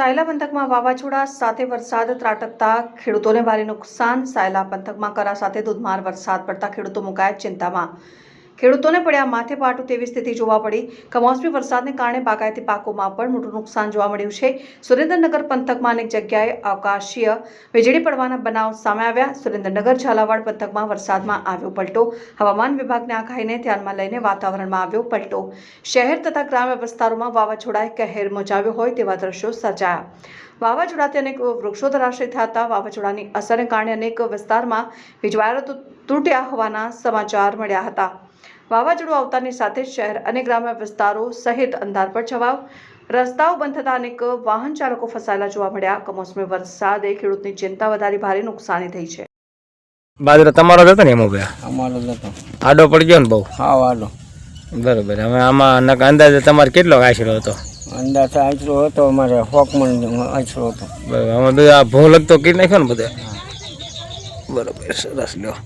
સાયલા પંથકમાં વાવાઝોડા સાથે વરસાદ, ત્રાટકતા, ખેડૂતોને ભારે નુકસાન. સાયલા પંથકમાં કરા સાથે ધોધમાર વરસાદ પડતા ખેડૂતો મુકાયા ચિંતામાં. ખેડૂતોને પડ્યા માથે પાટું તેવી સ્થિતિ જોવા પડી કમોસમી વરસાદને કારણે બાગાયતી પાકોમાં પણ મોટું નુકસાન જોવા મળ્યું છે. સુરેન્દ્રનગર પંથકમાં અનેક જગ્યાએ અવકાશીય વીજળી પડવાના બનાવ સામે આવ્યા. સુરેન્દ્રનગર, ઝાલાવાડ પંથકમાં વરસાદમાં આવ્યો પલટો. હવામાન વિભાગની આગાહીને ધ્યાનમાં લઈને વાતાવરણમાં આવ્યો પલટો. શહેર તથા ગ્રામ્ય વિસ્તારોમાં વાવાઝોડાએ કહેર મચાવ્યો હોય તેવા દ્રશ્યો સર્જાયા. વાવાઝોડાથી અનેક વૃક્ષો ધરાશય થતા વાવાઝોડાની અસરને કારણે અનેક વિસ્તારમાં વીજવાયરો તૂટ્યા હોવાના સમાચાર મળ્યા હતા. વાવાઝોડું આવતાની સાથે જ શહેર અને ગ્રામ્ય વિસ્તારો સહિત અંધાર પર છવાયો. રસ્તાઓ બંધ થતા અનેક વાહન ચાલકો ફસાયેલા જોવા મળ્યા. કમોસમી વરસાદે ખેડૂતની ચિંતા વધારી ભારે નુકસાની થઈ છે. બાજરો તમારો જ હતો ને એમાં ભાઈ અમારો જ હતો. આડો પડી ગયો ને બહુ? હા વાલો બરોબર. હવે આમાં અંદાજે તમારે કેટલો આશરો હતો? અંદાજ આશરો હતો અમારે હોકમણ આશરો હતો. બરાબર. આમાં બધું આ ભૂ લગતો કીટ નાખ્યો ને બધે? બરોબર. સરસ લ્યો.